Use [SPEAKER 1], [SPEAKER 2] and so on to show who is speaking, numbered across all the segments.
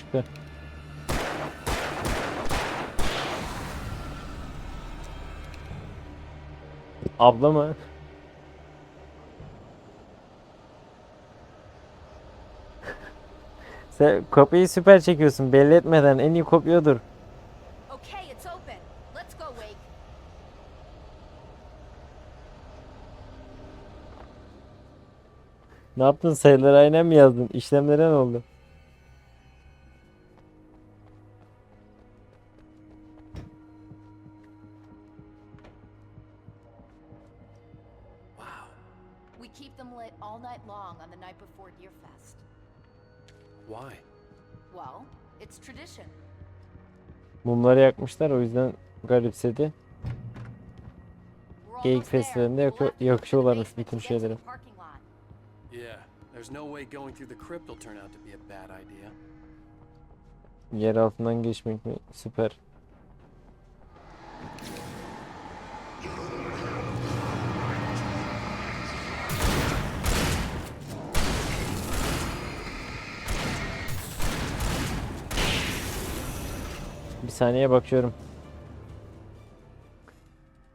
[SPEAKER 1] Çıktı. Abla mı? Sen kopyayı süper çekiyorsun belli etmeden en iyi kopyodur. Ne yaptın sayıları aynen mi yazdın? İşlemlere ne oldu?
[SPEAKER 2] Deerfest.
[SPEAKER 3] Why?
[SPEAKER 2] Well, it's tradition.
[SPEAKER 1] Mumları yakmışlar o yüzden garipsedi. Geyik
[SPEAKER 2] to the
[SPEAKER 1] yakışıyorlarmış bütün şeyleri.
[SPEAKER 2] parking lot.
[SPEAKER 3] Yeah, there's no way going through the crypt will turn out to be a bad idea.
[SPEAKER 1] Yer altından geçmek mi? Süper. Saniye bakıyorum.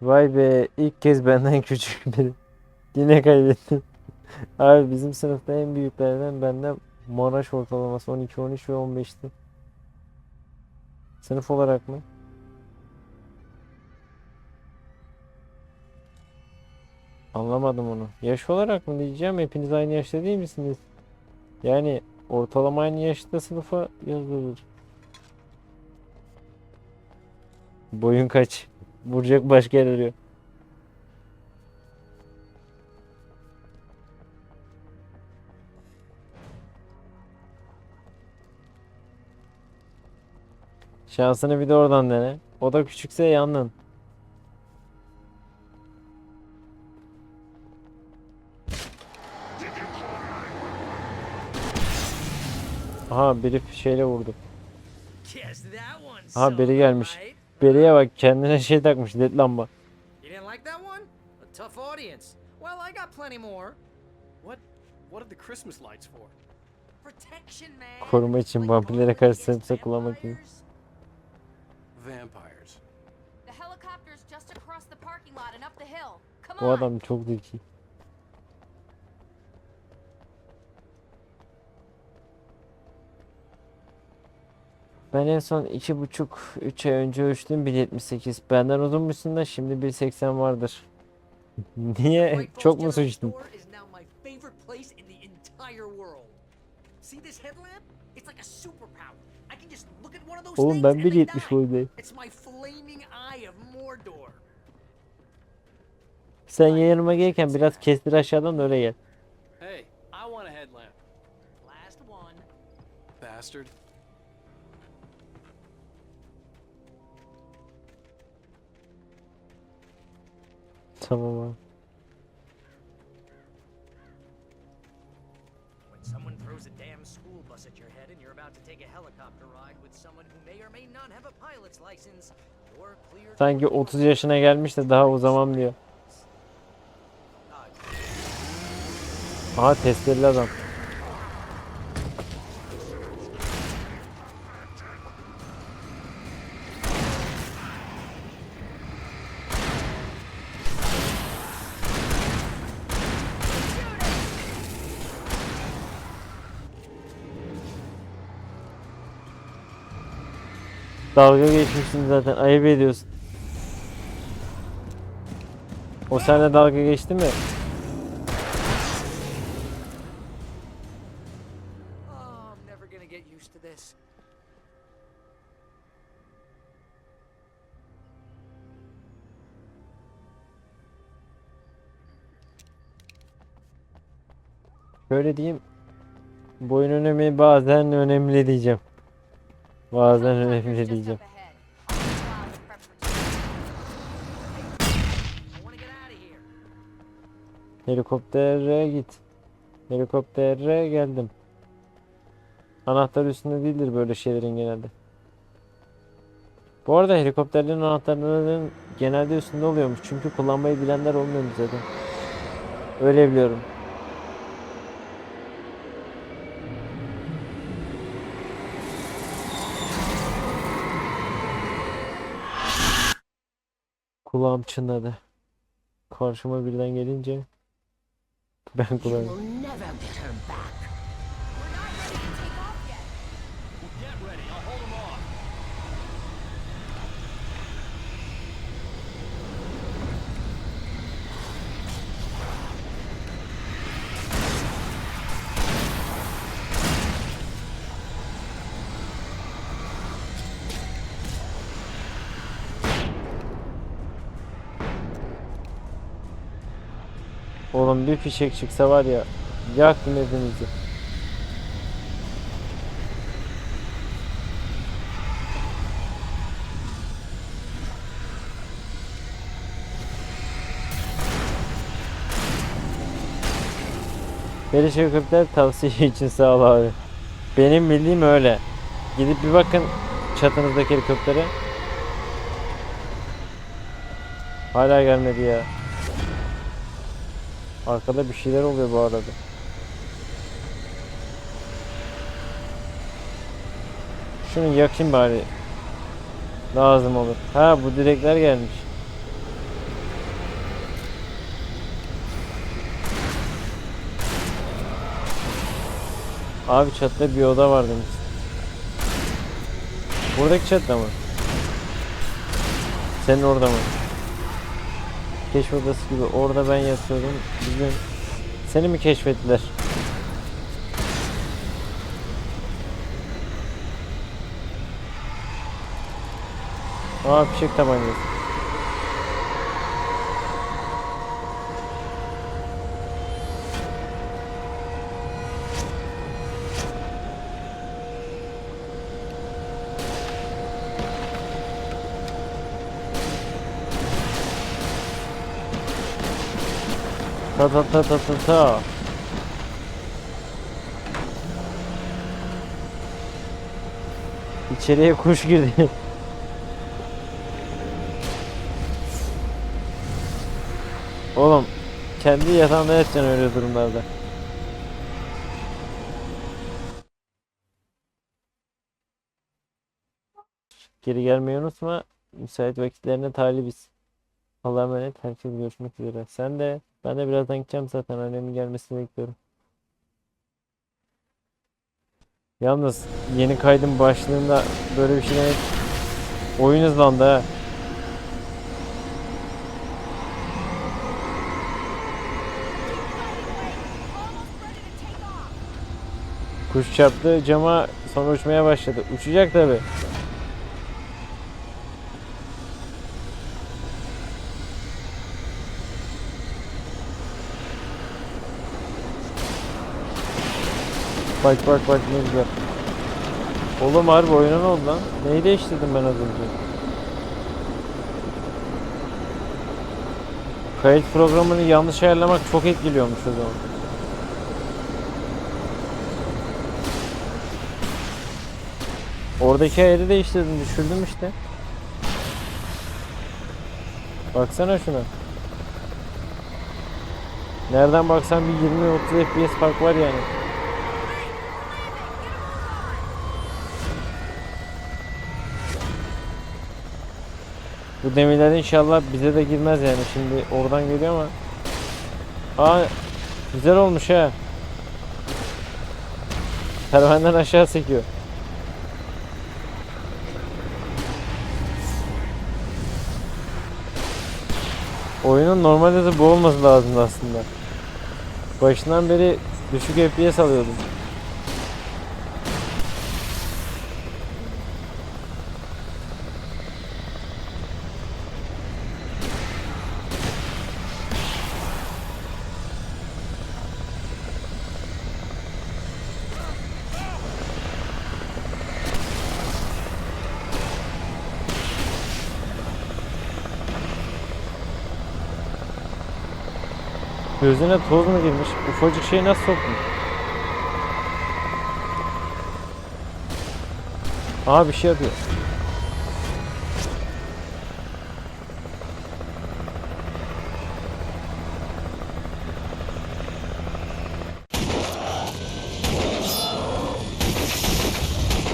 [SPEAKER 1] Vay be ilk kez benden küçük biri. Yine kaybettim. Abi bizim sınıfta en büyüklerden benden Monaş ortalaması 12, 13 ve 15'ti. Sınıf olarak mı? Anlamadım onu. Yaş olarak mı diyeceğim? Hepiniz aynı yaşta değil misiniz? Yani ortalama aynı yaşta sınıfa yazılır. Boyun kaç? Vuracak başka yer arıyor. Şansını bir de oradan dene. O da küçükse yandın. Aha biri şeyle vurdu. Aha biri gelmiş. Beriye bak kendine şey takmış led lamba.
[SPEAKER 4] You didn't like that one? A tough audience. Well, I got plenty more.
[SPEAKER 3] What? What are the Christmas lights for?
[SPEAKER 4] Protection, man.
[SPEAKER 1] Koruma için vampirlere karşı sarımsak kullanmak gibi.
[SPEAKER 4] vampires.
[SPEAKER 2] The helicopter's just across the parking lot and up the hill. Come
[SPEAKER 1] Bu
[SPEAKER 2] on.
[SPEAKER 1] adam çok zeki. Ben en son iki buçuk üç ay önce ölçtüm 1.78. Benden uzunmuşsun da şimdi 1.80 vardır. Niye? Çok mu sıçtın? Oğlum ben
[SPEAKER 4] and they
[SPEAKER 1] 1.70
[SPEAKER 4] die.
[SPEAKER 1] boydayım. Sen yanıma gelirken biraz kestir aşağıdan da öyle gel.
[SPEAKER 3] Hey, I want a headlamp.
[SPEAKER 4] Last one.
[SPEAKER 3] Bastard.
[SPEAKER 1] Tamam abi.
[SPEAKER 4] When someone throws a damn school bus at your head and you're about to take a helicopter ride with someone who may or may not have a pilot's license, you're clear.
[SPEAKER 1] Sanki 30 yaşına gelmiş de daha uzamam diyor. Aha testereli adam. Dalga geçmişsin zaten ayıp ediyorsun. O seninle dalga geçti mi? Şöyle diyeyim. Boyun önemi bazen önemli diyeceğim. Bazen
[SPEAKER 2] just
[SPEAKER 1] diyeceğim. Helikoptere git. Helikoptere geldim. Anahtar üstünde değildir böyle şeylerin genelde. Bu arada helikopterlerin anahtarlarının genelde üstünde oluyormuş. Çünkü kullanmayı bilenler olmuyormuş zaten. Öyle biliyorum. Kulağım çınladı. Karşıma birden gelince ben kulağım. Oğlum bir fişek çıksa var ya yaktım hepinizi. Beliş helikopter tavsiye için sağ ol abi. Benim bildiğim öyle. Gidip bir bakın çatınızdaki helikoptere. Hala gelmedi ya. Arkada bir şeyler oluyor bu arada. Şunu yakayım bari. Lazım olur. Ha bu direkler gelmiş. Abi çatıda bir oda var demiş. Buradaki çatıda mı? Senin orada mı? Keşif odası gibi orada ben yatıyordum. Bugün seni mi keşfettiler? Aa fişek tabancası. Ta ta ta ta ta ta. İçeriye kuş girdi. Oğlum kendi yatağında yatacaksın öyle durumlarda. Geri gelmeyi unutma. Müsait vakitlerine talibiz. Allah'a emanet. Herkes görüşmek üzere. Sen de ben de birazdan gideceğim zaten. Annemin gelmesini bekliyorum. Yalnız yeni kaydın başlığında böyle bir şey demek oyun hızlandı ha. Kuş çarptı cama sonra uçmaya başladı. Uçacak tabi. Bak bak bak ne güzel. Oğlum harbi oyuna ne oldu lan? Neyi değiştirdim ben az önce? Kayıt programını yanlış ayarlamak çok etkiliyormuş o zaman. Oradaki ayarı değiştirdim, düşürdüm işte. Baksana şuna. Nereden baksan bir 20-30 FPS fark var yani. Bu demirler inşallah bize de girmez yani. Şimdi oradan geliyor ama. Aa güzel olmuş ha. Pervaneden aşağı sekiyor. Oyunun normalde de bu olması lazımdı aslında. Başından beri düşük FPS alıyordum. Gözüne toz mu girmiş? Ufacık şey nasıl soktun? Aa bir şey yapıyor.